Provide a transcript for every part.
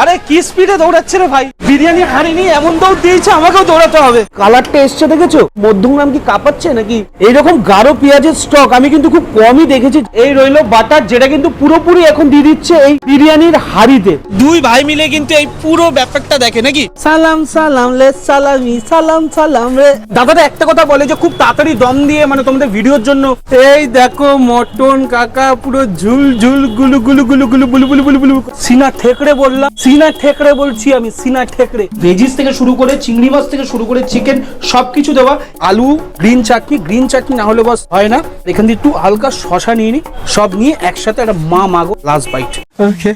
আরে কি স্পিডে দৌড়াচ্ছে রে ভাই? বিরিয়ানি হাঁড়ি নিয়ে এমন দৌড় দিয়েছে আমাকেও দৌড়াতে হবে। কালারটা এসছে দেখেছ? মধ্যমগ্রাম কি কাঁপাচ্ছে নাকি? এইরকম গাঢ় পেঁয়াজের স্টক আমি কিন্তু খুব কমই দেখেছি। এই রইল বাটার যেটা কিন্তু পুরোপুরি এখন দিয়ে দিচ্ছে এই বিরিয়ানির হাড়িতে। দুই ভাই মিলে কিন্তু এই পুরো ব্যাপারটা দেখে নাকি? সালাম সালাম লে সালামি সালাম সালাম রে। দাদাটা একটা কথা বলে যে খুব তাড়াতাড়ি দম দিয়ে মানে তোমাদের ভিডিওর জন্য। এই দেখো মটন কাকা পুরো ঝুল ঝুল গুলু গুলু গুলু গুলু বুলু বুলু বুলু বুলু সিনা থেকড়ে বললাম। সিনা ঠেকড়ে বলছি আমি সিনা ঠেকড়ে। ভেজিস থেকে শুরু করে চিংড়ি মাছ থেকে শুরু করে চিকেন সবকিছু দেওয়া। আলু গ্রিন চাটনি গ্রিন চাটনি না হলে বস হয় না। এখান দিয়ে একটু হালকা শশা নিয়ে নি। সব নিয়ে একসাথে একটা মা মাগো লাস্ট বাইট ওকে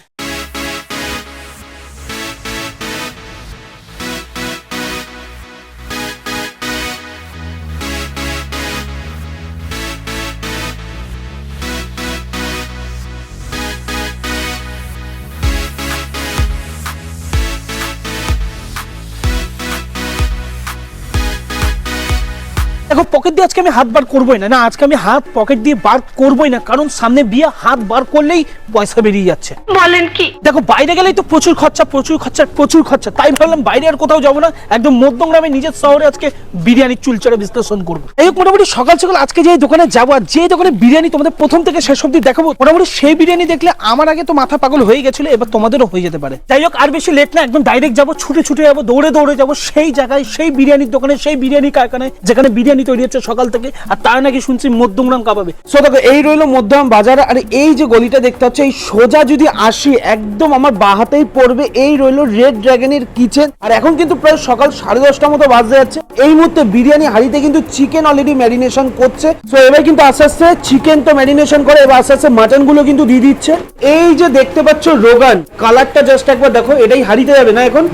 দেখো পকেট দিয়ে আজকে আমি হাত বার করবোই না। না আজকে আমি হাত পকেট দিয়ে বার করবোই না কারণ সামনে বিয়ে হাত বার করলেই পয়সা বেরিয়ে যাচ্ছে। বলেন কি? দেখো বাইরে গেলেই তো প্রচুর খরচা প্রচুর খরচা প্রচুর খরচা। তাই ভাবলাম বাইরে আর কোথাও যাব না একদম মধ্যমগ্রামে নিজের শহরে আজকে বিরিয়ানির চুলচারা বিশ্লেষণ করব। এই মোটামুটি সকাল সকাল আজকে যে দোকানে যাব আর যে দোকানে বিরিয়ানি তোমাদের প্রথম থেকে শেষ অব্দি দেখাবো মোটামুটি সেই বিরিয়ানি দেখলে আমার আগে তো মাথা পাগল হয়ে গেছিল এবার তোমাদেরও হয়ে যেতে পারে। যাই হোক আর বেশি লেট না একদম ডাইরেক্ট যাব ছুটে ছুটে যাব দৌড়ে দৌড়ে যাব সেই জায়গায় সেই বিরিয়ানির দোকানে সেই বিরিয়ানি কারখানায় যেখানে বিরিয়ানি তৈরি হচ্ছে সকাল থেকে আর তার নাকি শুনছি মধ্যমগ্রাম কাপাবে সো দেখো এই রইল মধ্যমগ্রাম বাজার আর এই যে গলিটা দেখতে হচ্ছে এই সোজা যদি আসি একদম আমার বাহাতেই পড়বে এই রইল রেড ড্রাগনের কিচেন আর এখন কিন্তু প্রায় সকাল সাড়ে দশটা মতো বাজতে যাচ্ছে। এই মুহূর্তে বিরিয়ানি হাড়িতে কিন্তু চিকেন অলরেডি ম্যারিনেশন করছে। তো এবার কিন্তু আস্তে আস্তে চিকেন তো ম্যারিনেশন করে এবার আস্তে আস্তে মাটনগুলো কিন্তু দিয়ে দিচ্ছে। এই যে দেখতে পাচ্ছ রোগান কালারটা জাস্ট একবার দেখো এটাই হাড়িতে যাবে না এখন?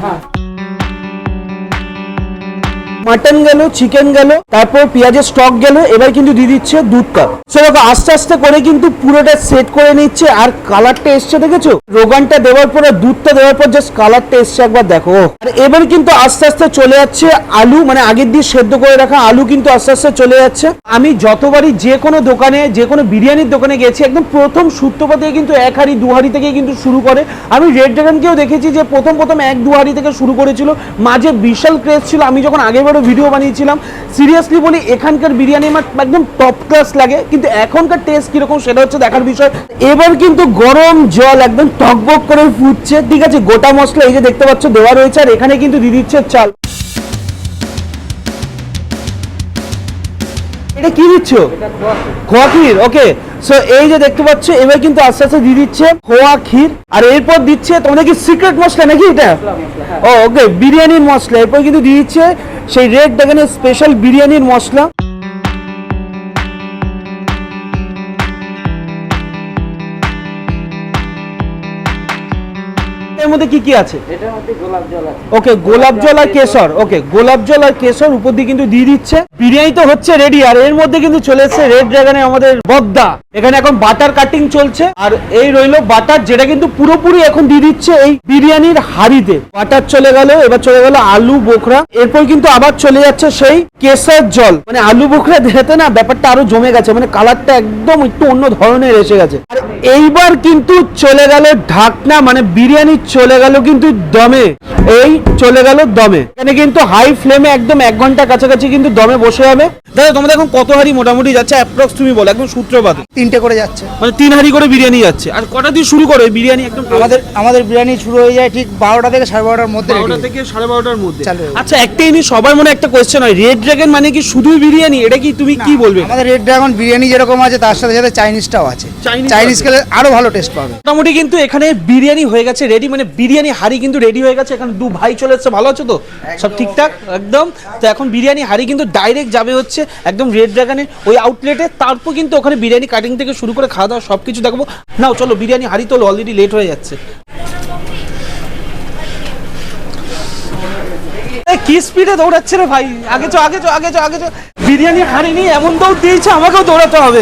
মাটন গেল চিকেন গেল, তারপর পেঁয়াজের স্টক গেল, এবার কিন্তু দিয়ে দিচ্ছে দুধটা সো দেখো, আস্তে আস্তে করে কিন্তু পুরোটা সেট করে নিচ্ছে আর কালারটা এসছে, দেখেছ? রোগানটা দেওয়ার পরে দুধটা দেওয়ার পর জাস্ট কালারটা এসছে একবার দেখো। আর এবার কিন্তু আস্তে আস্তে চলে যাচ্ছে আলু মানে আগের দিয়ে সেদ্ধ করে রাখা আলু কিন্তু আস্তে আস্তে চলে যাচ্ছে। আমি যতবারই যে কোনো দোকানে, যে কোনো বিরিয়ানির দোকানে গেছি, একদম প্রথম সূত্রপা থেকে কিন্তু এক হাড়ি, দু হাড়ি থেকে কিন্তু শুরু করে। আমি রেড ড্রাগনকেও দেখেছি যে প্রথম প্রথম এক, দু হাড়ি থেকে শুরু করেছিল। মাঝে বিশাল ক্রেজ ছিল। আমি যখন আগেবারও ভিডিও বানিয়েছিলাম। সিরিয়াসলি বলি এখানকার বিরিয়ানি আমার একদম টপ ক্লাস লাগে কিন্তু এখনকার টেস্ট কীরকম সেটা হচ্ছে দেখার বিষয়। এবার কিন্তু গরম জল একদম টকবক করে ফুটছে ঠিক আছে? গোটা মশলা এই যে দেখতে পাচ্ছ দেওয়া রয়েছে আর এখানে কিন্তু দিয়ে দিচ্ছে চাল। এটা কি দিচ্ছ? খোয়া ক্ষীর ওকে সো এই যে দেখতে পাচ্ছ এবার কিন্তু আস্তে আস্তে দিয়ে দিচ্ছে খোয়া ক্ষীর আর এরপর দিচ্ছে তোমাদের কি সিক্রেট মশলা নাকি এটা? ও ওকে বিরিয়ানির মশলা। এরপর কিন্তু দিয়ে দিচ্ছে সেই রেড দেখেন স্পেশাল বিরিয়ানির মশলা। এর মধ্যে কি কি আছে? এটার মধ্যে গোলাপ জল আছে। ওকে গোলাপ জল আর কেশর। ওকে গোলাপ জল আর কেশর উপর দিয়ে কিন্তু দিয়ে দিচ্ছে। বিরিয়ানি তো হচ্ছে রেডি আর এর মধ্যে কিন্তু চলে এসেছে রেড ড্রাগনে আমাদের বদ্দা। এখানে এখন বাটার কাটিং চলছে। আর এই রইল বাটার যেটা কিন্তু পুরোপুরি এখন দিয়ে দিচ্ছে এই বিরিয়ানির হাড়িতে। বাটার চলে গেল এবার চলে গেল আলু বোখরা। এরপর কিন্তু আবার চলে যাচ্ছে সেই কেশর জল। মানে আলু বোখরা দেখাতে না ব্যাপারটা আরও জমে গেছে মানে কালারটা একদম একটু অন্য ধরনের এসে গেছে। আর এইবার কিন্তু চলে গেল ঢাকনা মানে বিরিয়ানি চলে গেল কিন্তু দমে। এই চলে গেল দমে। এখানে কিন্তু হাই ফ্লেমে একদম এক ঘণ্টা কাছাকাছি কিন্তু দমে বসে যাবে দাদা তোমাদের এখন কত হাড়ি মোটামুটি যাচ্ছে? অ্যাপ্রক্স তুমি বলো একদম সূত্রপাত। তিনটে করে যাচ্ছে। মানে তিন হাড়ি করে বিরিয়ানি যাচ্ছে। আর কটা দিয়ে শুরু করে বিরিয়ানি একদম আমাদের আমাদের বিরিয়ানি শুরু হয়ে যায় ঠিক বারোটা থেকে সাড়ে বারোটার মধ্যে বারোটা থেকে সাড়ে বারোটার মধ্যে। আচ্ছা একটাই নি সবার মনে একটা কোয়েশ্চেন হয় রেড ড্রাগন মানে কি শুধু বিরিয়ানি? এটা কি তুমি কি বলবে? আমাদের রেড ড্রাগন বিরিয়ানি যেরকম আছে তার সাথে সাথে চাইনিজটাও আছে। চাইনিজ। খেলে আরও ভালো টেস্ট পাবে। মোটামুটি কিন্তু এখানে বিরিয়ানি হয়ে গেছে রেডি মানে বিরিয়ানি হাড়ি কিন্তু রেডি হয়ে গেছে। এখানে দু ভাই চলে এসছে। ভালো আছো তো? সব ঠিকঠাক? একদম? তো এখন বিরিয়ানি হাড়ি কিন্তু ডাইরেক্ট যাবে হচ্ছে একদম রেড ড্রাগনে ওই আউটলেটে তারপর কিন্তু ওখানে বিরিয়ানি কাটিং থেকে শুরু করে খাওয়া দাওয়া সব কিছু দেখাবো। নাও চলো বিরিয়ানি হাড়ি তো অলরেডি লেট হয়ে যাচ্ছে। কি স্পিডে দৌড়াচ্ছে রে ভাই? আগে চো আগে চো আগে চো আগে চো। বিরিয়ানি হাড়ি নিয়ে এমন দৌড় দিয়েছে আমাকেও দৌড়াতে হবে।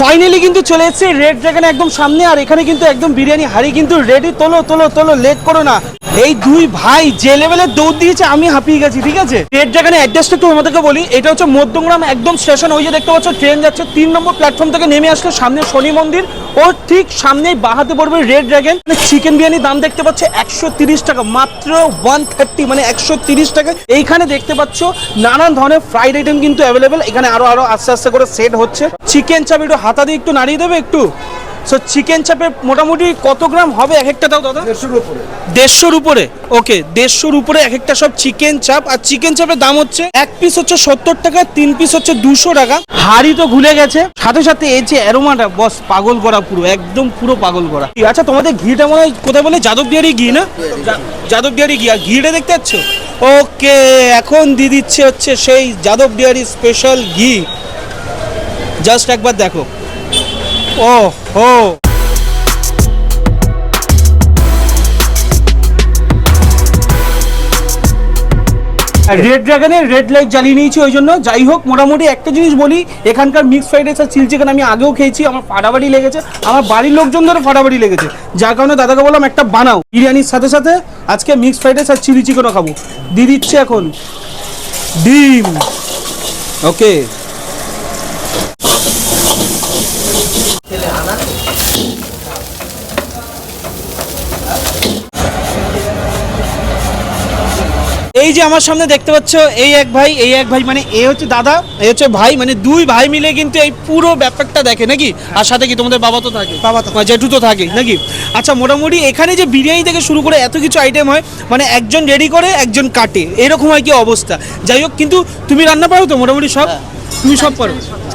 ফাইনালি কিন্তু চলে এসেছে রেড ড্রাগন একদম সামনে, আর এখানে কিন্তু একদম বিরিয়ানি হাড়ি কিন্তু রেডি তোলো তোলো তোলো লেট করো না। এই দুই ভাই যে লেভেলের দৌড় দিয়েছে, আমি হাঁপিয়ে গেছি, ঠিক আছে? রেড ড্রাগনের অ্যাড্রেসটা একটু আমাদেরকে বলি, এটা হচ্ছে মধ্যমগ্রাম একদম স্টেশন ওই যে দেখতে পাচ্ছ ট্রেন যাচ্ছে, তিন নম্বর প্ল্যাটফর্ম থেকে নেমে আসলে, সামনে শনি মন্দির ও ঠিক সামনেই বাহাতে পড়বে রেড ড্রাগন চিকেন বিরিয়ানির দাম দেখতে পাচ্ছ, একশো টাকা, মাত্র ওয়ান থার্টি মানে একশো টাকা। এইখানে দেখতে পাচ্ছ, নানান ধরনের ফ্রাইড আইটেম কিন্তু অ্যাভেলেবেল এখানে আরও আরও, আস্তে আস্তে করে সেট হচ্ছে। চিকেন চাপ একটু হাতা দিয়ে একটু নাড়িয়ে দেবে একটু? সো চিকেন চাপে মোটামুটি কত গ্রাম হবে এক একটা দাও দাদা? দেড়শোর উপরে। দেড়শোর উপরে? ওকে দেড়শোর উপরে এক একটা সব চিকেন চাপ আর চিকেন চাপের দাম হচ্ছে এক পিস হচ্ছে সত্তর টাকা তিন পিস হচ্ছে দুশো টাকা। হাড়ি তো ঘুলে গেছে। সাথে সাথে এই যে অ্যারোমাটা বস পাগল করা পুরো একদম পুরো পাগল করা আচ্ছা তোমাদের ঘিটা মনে হয় কোথায় বলে? যাদব দিয়ারি ঘি না? যাদব দিয়ারি ঘি। আর ঘিটা দেখতে পাচ্ছ? ওকে এখন দিয়ে দিচ্ছে হচ্ছে সেই যাদব দিয়ারি স্পেশাল ঘি। জাস্ট একবার দেখো। ও, হো। রেড ড্রাগনের রেড লাইট জ্বালিয়ে নিয়েছি, ওই জন্য যাই হোক, মোটামুটি একটা জিনিস বলি, এখানকার মিক্স ফ্রাইড রাইস আর চিল চিকেন আমি আগেও খেয়েছি, আমার ফাটাফাটি লেগেছে, আমার বাড়ির লোকজন লোকজনদেরও ফাটাফাটি লেগেছে, যার কারণে দাদাকে বললাম, একটা বানাও, বিরিয়ানির সাথে সাথে আজকে মিক্স ফ্রাইড রাইস আর চিলি চিকেনও খাব। দিয়ে দিচ্ছে এখন। ডিম। ওকে। এই যে আমার সামনে দেখতে পাচ্ছ এই এক ভাই এই এক ভাই মানে এ হচ্ছে দাদা এ হচ্ছে ভাই মানে দুই ভাই মিলে কিন্তু এই পুরো ব্যাপারটা দেখে নাকি? আর সাথে কি তোমাদের বাবা তো থাকে? বাবা তো। মানে জেঠু তো থাকে নাকি? আচ্ছা মোটামুটি এখানে যে বিরিয়ানি থেকে শুরু করে এত কিছু আইটেম হয় মানে একজন রেডি করে একজন কাটে এরকম হয় কি অবস্থা? যাই হোক কিন্তু তুমি রান্না পারো তো মোটামুটি সব? তুমি সব পারো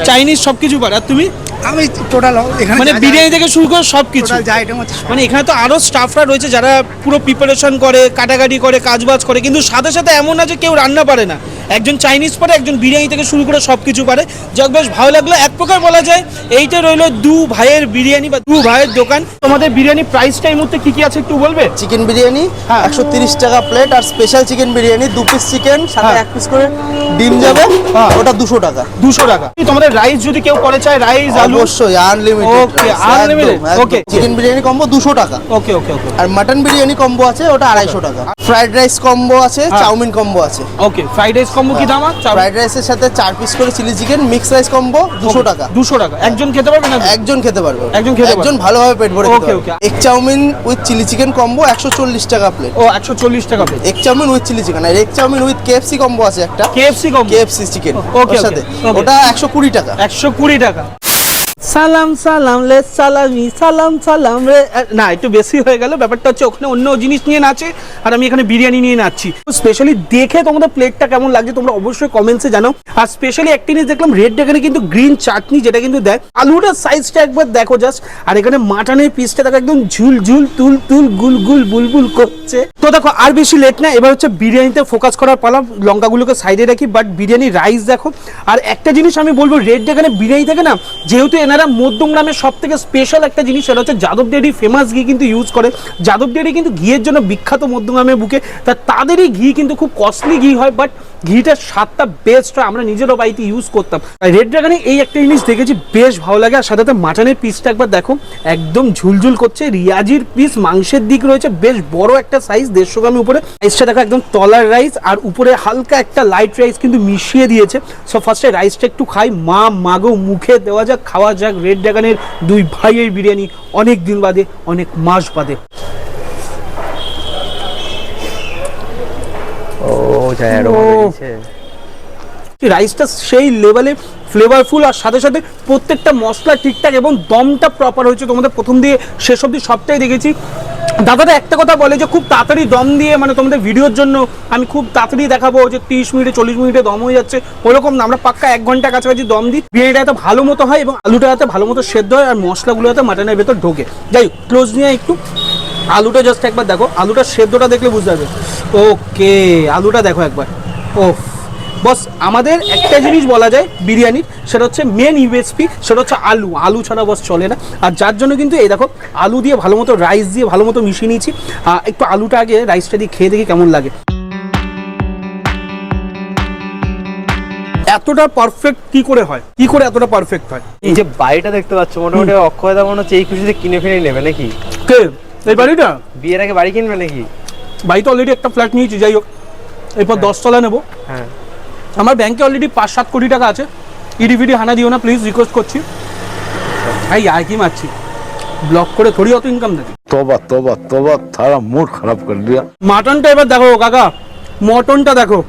চাইনিজ সব কিছু পারো আর তুমি? আমি টোটাল এখানে মানে বিরিয়ানি থেকে শুরু করে সব। কিছু মানে এখানে তো আরও স্টাফরা রয়েছে যারা পুরো প্রিপারেশন করে কাটাকাটি করে কাজবাজ করে কিন্তু সাথে সাথে এমন না যে কেউ রান্না পারে না। একজন চাইনিজ পারে একজন বিরিয়ানি থেকে শুরু করে সব কিছু পারে। যাক বেশ ভালো লাগল। এক প্রকার বলা যায় এইটা রইল দু ভাইয়ের বিরিয়ানি বা দু ভাইয়ের দোকান। তোমাদের বিরিয়ানি প্রাইসটা এই মুহূর্তে কি কি আছে একটু বলবে? চিকেন বিরিয়ানি হ্যাঁ। একশো তিরিশ টাকা প্লেট আর স্পেশাল চিকেন বিরিয়ানি দু পিস চিকেন সাথে হ্যাঁ। এক পিস করে ডিম যাবে হ্যাঁ। ওটা দুশো টাকা। দুশো টাকা। তোমাদের রাইস যদি কেউ করে চায় রাইস আলু? অবশ্যই unlimited Okay, unlimited, okay. Chicken biryani combo দুশো টাকা। ওকে ওকে ওকে আর মাটন বিরিয়ানি কম্বো আছে ওটা আড়াইশো টাকা। ফ্রাইড রাইস কম্বো আছে। চাউমিন কম্বো আছে। ওকে ফ্রাইড রাইস কম্বো কি দাম ফ্রাইড রাইসের সাথে চার পিস করে chilli chicken mix rice combo দুশো টাকা। দুশো টাকা। একজন খেতে পারবে না একজন খেতে পারবে। একজন খেতে একজন ভালোভাবে পেট ভরে পারবে। okay. Egg chow mein with chilli chicken combo একশো চল্লিশ টাকা প্লেট ও একশো চল্লিশ টাকা plate egg chow mein with chilli chicken R egg chow mein with KFC combo আছে একটা। KFC combo KFC chicken okay সাথে। ওটা একশো কুড়ি টাকা। একশো কুড়ি টাকা। সালাম সালাম লে সালামি, সালাম সালাম রে। না, একটু বেশি হয়ে গেল। ব্যাপারটা হচ্ছে ওখানে অন্য জিনিস নিয়ে নাচে, আর আমি এখানে বিরিয়ানি নিয়ে নাচছি। স্পেশালি দেখে তোমাদের প্লেটটা কেমন লাগছে, তোমরা অবশ্যই কমেন্টসে জানাও। আর স্পেশালি একটা জিনিস দেখলাম রেড এখানে কিন্তু গ্রিন চাটনি যেটা কিন্তু দেয়। আলুটার সাইজটা একবার দেখো জাস্ট আর এখানে মাটনের পিসটা দেখো, একদম ঝুল ঝুল, তুল তুল, গুল গুল বুলবুল করছে। তো দেখো, আর বেশি লেট না, এবার হচ্ছে বিরিয়ানিতে ফোকাস করার পালা, লঙ্কাগুলোকে সাইডে রাখি বাট বিরিয়ানি রাইস দেখো। আর একটা জিনিস আমি বলব রেড এখানে বিরিয়ানি থাকে না, যেহেতু এনারা মধ্যমগ্রামের সব থেকে স্পেশাল একটা জিনিস, সেটা হচ্ছে যাদব ডেয়ারি ফেমাস ঘি কিন্তু ইউজ করে। যাদব ডেয়ারি কিন্তু ঘিয়ের জন্য বিখ্যাত মধ্যমগ্রামের বুকে। তা তাদেরই ঘি কিন্তু খুব কস্টলি ঘি হয় বাট ঘিটার স্বাদটা বেস্ট হয়, আমরা নিজেরও বাড়িতে ইউজ করতাম। রেড ড্রাগনে এই একটা জিনিস দেখেছি, বেশ ভালো লাগে। আর সাথে মাটনের পিসটা একবার দেখো, একদম ঝুলঝুল করছে রিয়াজির পিস মাংসের দিক রয়েছে, বেশ বড় একটা সাইজ দেড়শো গ্রামের উপরে। রাইসটা দেখো, একদম তলার রাইস আর উপরে হালকা একটা লাইট রাইস কিন্তু মিশিয়ে দিয়েছে। সো ফার্স্টে রাইসটা একটু খাই, মা, মাগো, মুখে দেওয়া যাক, খাওয়া যাক। রেড ড্রাগনের দুই ভাইয়ের বিরিয়ানি অনেক দিন বাদে, অনেক মাস বাদে। ও। যায় ও। রাইসটা সেই লেভেলে ফ্লেভারফুল আর সাথে সাথে প্রত্যেকটা মশলা ঠিকঠাক এবং দমটা প্রপার হয়েছে। তোমাদের প্রথম দিয়ে শেষ অব্দি সবটাই দেখেছি। দাদাটা একটা কথা বলে যে খুব তাড়াতাড়ি দম দিয়ে মানে তোমাদের ভিডিওর জন্য আমি খুব তাড়াতাড়ি দেখাবো যে তিরিশ মিনিটে চল্লিশ মিনিটে দম হয়ে যাচ্ছে। ওরকম না আমরা পাক্কা এক ঘণ্টা কাছাকাছি দম দিই। বিরিয়ানিটা এত ভালো মতো হয় এবং আলুটা যাতে ভালো মতো সেদ্ধ হয় আর মশলাগুলো যাতে মাটনের ভেতর ঢোকে। যাই হোক ক্লোজ নিয়ে একটু। আলুটা জাস্ট একবার দেখো আলুটা সেদ্ধটা দেখলে বুঝতে পারবে। ওকে আলুটা দেখো একবার। ও বস আমাদের একটা জিনিস বলা যায় বিরিয়ানির সেটা হচ্ছে মেন ইউএসপি সেটা হচ্ছে আলু। আলু ছাড়া বস চলে না। আর যার জন্য কিন্তু এই দেখো আলু দিয়ে ভালো মতো রাইস দিয়ে ভালো মতো মিশিয়ে নিয়েছি। একটু আলুটা আগে রাইসটা দিয়ে খেয়ে দেখি কেমন লাগে। এতটা পারফেক্ট কি করে হয়? কি করে এতটা পারফেক্ট হয়? এই যে বাড়িটা দেখতে পাচ্ছ মোটামুটি অক্ষয়দা মনে হচ্ছে এই খুশিতে কিনে ফিনে নেবে নাকি? কে? এই বাড়িটা? বিয়ের আগে বাড়ি কিনবে নাকি? বাড়ি তো অলরেডি একটা ফ্ল্যাট নিয়েছি যাই হোক। এরপর হ্যাঁ। দশতলা নেব। হ্যাঁ। আমার ব্যাংকে অলরেডি পাঁচ সাত কোটি টাকা আছে। ইডিভিডি হানা দিও না প্লিজ রিকোয়েস্ট করছি। ভাই আর কি মারছি? ব্লক করে থোড়ি অত ইনকাম দেখি তোবা তোবা তোবা তারা মুড খারাপ করে দিয়া। মাটনটা এবার দেখো কাকা। মটনটা দেখো।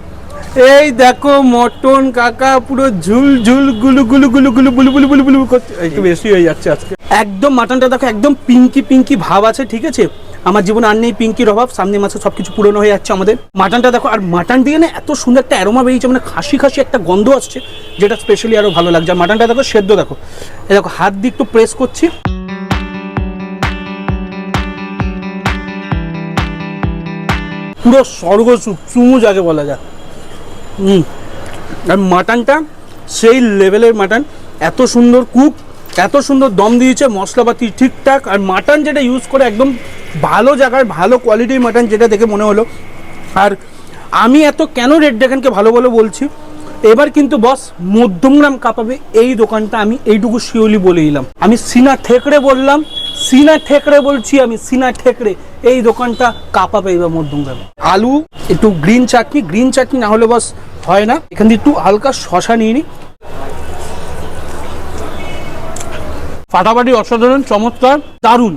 এই দেখো মটন কাকা পুরো ঝুল ঝুল গুলু গুলু গুলু গুলু বুলু বুলু বুলু করছে। একটু বেশি হয়ে যাচ্ছে আজকে। একদম মাটনটা দেখো একদম পিঙ্কি পিঙ্কি ভাব আছে, ঠিক আছে? আমার জীবনে আর নেই পিঙ্কির অভাব সামনে মাসে সবকিছু পুরনো হয়ে যাচ্ছে আমাদের। মাটনটা দেখো, আর মাটন দিয়ে না এত সুন্দর একটা অ্যারোমা বেরিয়েছে মানে খাসি খাসি একটা গন্ধ আসছে, যেটা স্পেশালি আরও ভালো লাগছে। আর মাটনটা দেখো সেদ্ধ দেখো। এই দেখো, হাত দিয়ে একটু প্রেস করছি। পুরো স্বর্গ চুমু যাকে বলা যায়। আর মাটনটা সেই লেভেলের মাটন। এত সুন্দর কুক এত সুন্দর দম দিয়েছে মশলাপাতি ঠিকঠাক। আর মাটন যেটা ইউজ করে একদম ভালো জায়গায়, ভালো কোয়ালিটির মাটন যেটা দেখে মনে হলো। আর আমি এত কেন রেড ড্রাগনকে ভালো বলে বলছি? এবার কিন্তু বস মধ্যমগ্রাম কাঁপাবে এই দোকানটা আমি এইটুকু শিওলি বলে দিলাম। আমি সিনা থেকড়ে বললাম সিনা ঠেকড়ে বলছি আমি, সিনা ঠেকড়ে। এই দোকানটা কাঁপাবে মধ্যম মধ্যমগ্রামে। আলু, একটু গ্রিন চাটনি গ্রিন চাটনি না হলে বস হয় না। এখান দিয়ে একটু হালকা শশা নিয়ে নিই ফাটাফাটি অসাধারণ, চমৎকার, দারুণ।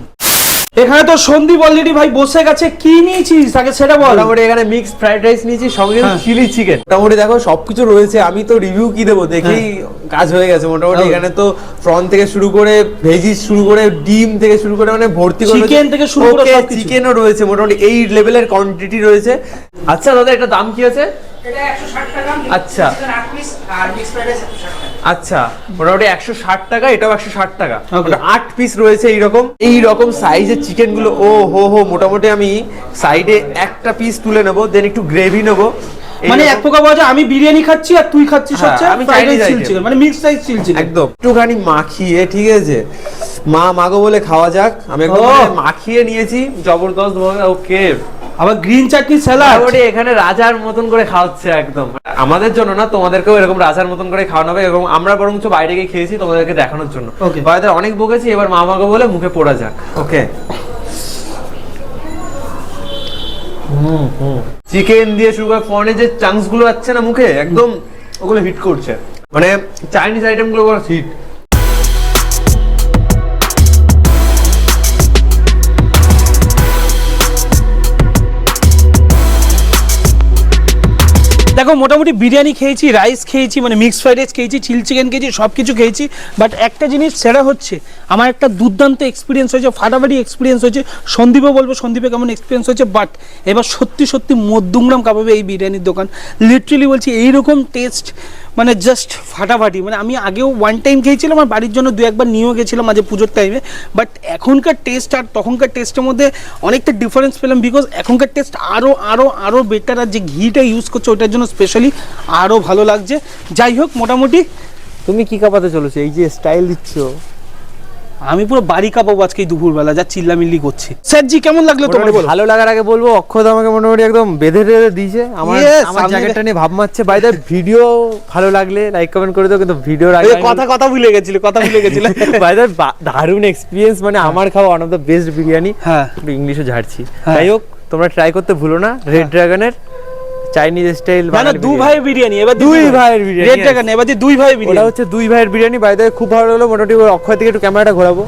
এখানে তো সন্দীপ অলরেডি ভাই বসে গেছে কি নিয়েছিস? আগে সেটা বল। মোটামুটি এখানে মিক্স ফ্রাইড রাইস নিয়েছি সঙ্গে হ্যাঁ। চিলি চিকেন মোটামুটি দেখো সবকিছু রয়েছে আমি তো রিভিউ কি দেবো? দেখেই কাজ হয়ে গেছে মোটামুটি হ্যাঁ। এখানে তো প্রন থেকে শুরু করে ভেজি শুরু করে ডিম থেকে শুরু করে মানে ভর্তি করে চিকেন থেকে শুরু করে। চিকেনও রয়েছে মোটামুটি এই লেভেলের কোয়ান্টিটি রয়েছে। আচ্ছা দাদা এটা দাম কি আছে? আচ্ছা। আচ্ছা মোটামুটি একশো ষাট টাকা এটাও একশো ষাট টাকা। আট পিস রয়েছে এইরকম। এই সাইজের চিকেনগুলো ও হো হো মোটামুটি আমি সাইডে একটা পিস তুলে নেব দেন একটু গ্রেভি নেব। মানে এক প্রকার বলা আমি বিরিয়ানি খাচ্ছি আর তুই খাচ্ছিস হ্যাঁ, হচ্ছে আমি ফ্রাইড রাইস মানে মিক্স রাইস চিল একদম। একটুখানি মাখিয়ে ঠিক আছে? মা মাগো বলে খাওয়া যাক। আমি একদম মানে মাখিয়ে নিয়েছি। জবরদস্ত ভাবে ওকে আবার গ্রিন চাটনি স্যালাড এখানে রাজার মতন করে খাওয়াচ্ছে একদম। আমাদের জন্য না তোমাদেরকেও এরকম রাজার মতন করে খাওয়ানো হবে এবং আমরা বরঞ্চ বাইরে গিয়ে খেয়েছি তোমাদেরকে দেখানোর জন্য. বাইরে অনেক বকেছি এবার মা মাকে বলে মুখে পড়া যাক। ওকে চিকেন দিয়ে শুরু করে ফর্নে যে চাংসগুলো যাচ্ছে না মুখে একদম ওগুলো হিট করছে। মানে চাইনিজ আইটেমগুলো হিট দেখো, মোটামুটি বিরিয়ানি খেয়েছি রাইস খেয়েছি মানে মিক্স ফ্রাইড রাইস খেয়েছি চিল চিকেন খেয়েছি সব কিছু খেয়েছি। বাট একটা জিনিস সেরা হচ্ছে, আমার একটা দুর্দান্ত এক্সপিরিয়েন্স হয়েছে, ফাটাফাটি এক্সপিরিয়েন্স হয়েছে। সন্দীপও বলব সন্দীপে কেমন এক্সপিরিয়েন্স হয়েছে বাট এবার সত্যি সত্যি মধ্যমগ্রাম কাবাবে এই বিরিয়ানির দোকান। লিটারেলি বলছি, এইরকম টেস্ট মানে জাস্ট ফাটাফাটি। মানে আমি আগেও ওয়ান টাইম খেয়েছিলাম আর বাড়ির জন্য দু একবার নিয়েও গেছিলাম মাঝে পুজোর টাইমে বাট এখনকার টেস্ট আর তখনকার টেস্টের মধ্যে অনেকটা ডিফারেন্স পেলাম বিকজ এখনকার টেস্ট আরও আরও আরও বেটার আর যে ঘিটা ইউজ করছে ওটার জন্য স্পেশালি আরও ভালো লাগছে। যাই হোক, মোটামুটি তুমি কি কাপাতে চলেছো? এই যে স্টাইল দিচ্ছ। আমি পুরো বাড়ি কাপাবো আজকে দুপুরবেলা যা চিল্লামিল্লি করছি। স্যার জি কেমন লাগল তোমার ভালো লাগার আগে বলব অক্ষত আমাকে মোটামুটি একদম বেঁধে বেঁধে দিয়েছে। আমার আমার জ্যাকেটটা নিয়ে ভাব মারছে। বাই দ্য ভিডিও ভালো লাগলে লাইক কমেন্ট করে দাও কিন্তু ভিডিওর আগে কথা কথা ভুলে গেছিল কথা ভুলে গেছিল। বাই দ্য দারুণ এক্সপিরিয়েন্স মানে আমার খাওয়া one of the best biryani হ্যাঁ। ইংলিশে ঝাড়ছি। হ্যাঁ। যাই হোক তোমরা ট্রাই করতে ভুলো না। রেড ড্রাগনের চাইনিজ স্টাইল না দুই দু ভাইয়ের বিরিয়ানি এবার দুই ভাইয়ের বিরিয়ানি, রেড টাকা এবার দুই ওটা বিরিয়ানি। হচ্ছে দুই ভাইয়ের বিরিয়ানি। বাই খুব ভালো হলো মোটামুটি অক্ষয় থেকে একটু ক্যামেরাটা ঘোরাবো।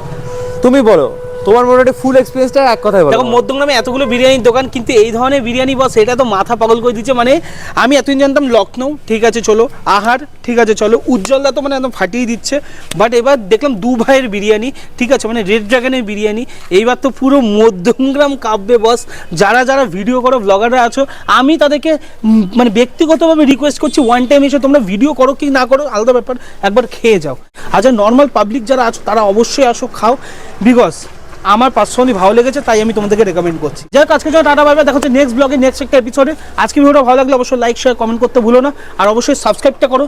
তুমি বলো। তোমার মোটামুটি ফুল এক্সপিরিয়েন্সটা এক কথায় বলো। দেখো, মধ্যমগ্রামে এতগুলো বিরিয়ানির দোকান, কিন্তু এই ধরনের বিরিয়ানি বস এটা তো মাথা পাগল করে দিচ্ছে। মানে আমি এতদিন জানতাম লখনৌ ঠিক আছে, চলো। আহার, ঠিক আছে, চলো। উজ্জ্বলদা তো মানে একদম ফাটিয়ে দিচ্ছে। বাট এবার দেখলাম দু ভাইয়ের বিরিয়ানি, ঠিক আছে মানে রেড ড্রাগনের বিরিয়ানি। এইবার তো পুরো মধ্যমগ্রাম কাব্যে বস যারা যারা ভিডিও করো ব্লগাররা আছো, আমি তাদেরকে মানে ব্যক্তিগতভাবে রিকোয়েস্ট করছি ওয়ান টাইম এসে তোমরা ভিডিও করো কি না করো, আলাদা ব্যাপার, একবার খেয়ে যাও। যারা নর্মাল পাবলিক যারা আছো, তারা অবশ্যই আসো, খাও। বিকজ আমার পার্সোনালি ভালো লেগেছে তাই আমি তোমাদেরকে রেকমেন্ড করছি। যাই হোক আজকে জন্য টাটা বাইবে দেখা হচ্ছে নেক্সট ব্লগে নেক্সট একটা এপিসোডে আজকে ভিডিওটা ভালো লাগলে অবশ্যই লাইক শেয়ার কমেন্ট করতে ভুলো না। আর অবশ্যই সাবস্ক্রাইবটা করো।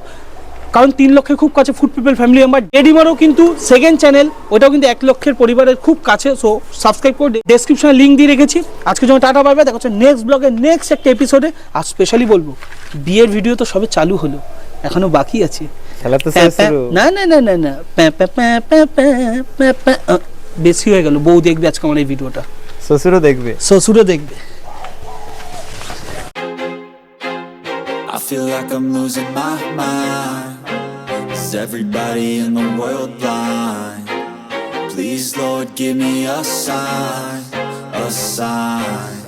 কারণ তিন লক্ষের খুব কাছে ফুড পিপল ফ্যামিলি মেম্বার ডেডিমারও কিন্তু সেকেন্ড চ্যানেল ওটাও কিন্তু এক লক্ষের পরিবারের খুব কাছে। সো সাবস্ক্রাইব করে ডেসক্রিপশনে লিঙ্ক দিয়ে রেখেছি। আজকে জন্য টাটা বাইবে দেখা হচ্ছে নেক্সট ব্লগে নেক্সট একটা এপিসোডে আর স্পেশালি বলব বিয়ের ভিডিও তো সবে চালু হলো। এখনও বাকি আছে। প্যা, প্যা, না না না না না। বেশি হয়ে গেল বউ দেখবে আজকে আমার এই ভিডিওটা শ্বশুরও দেখবে শ্বশুরও দেখবে I feel like I'm losing my mind Is everybody in the world blind? Please Lord give me a sign, a sign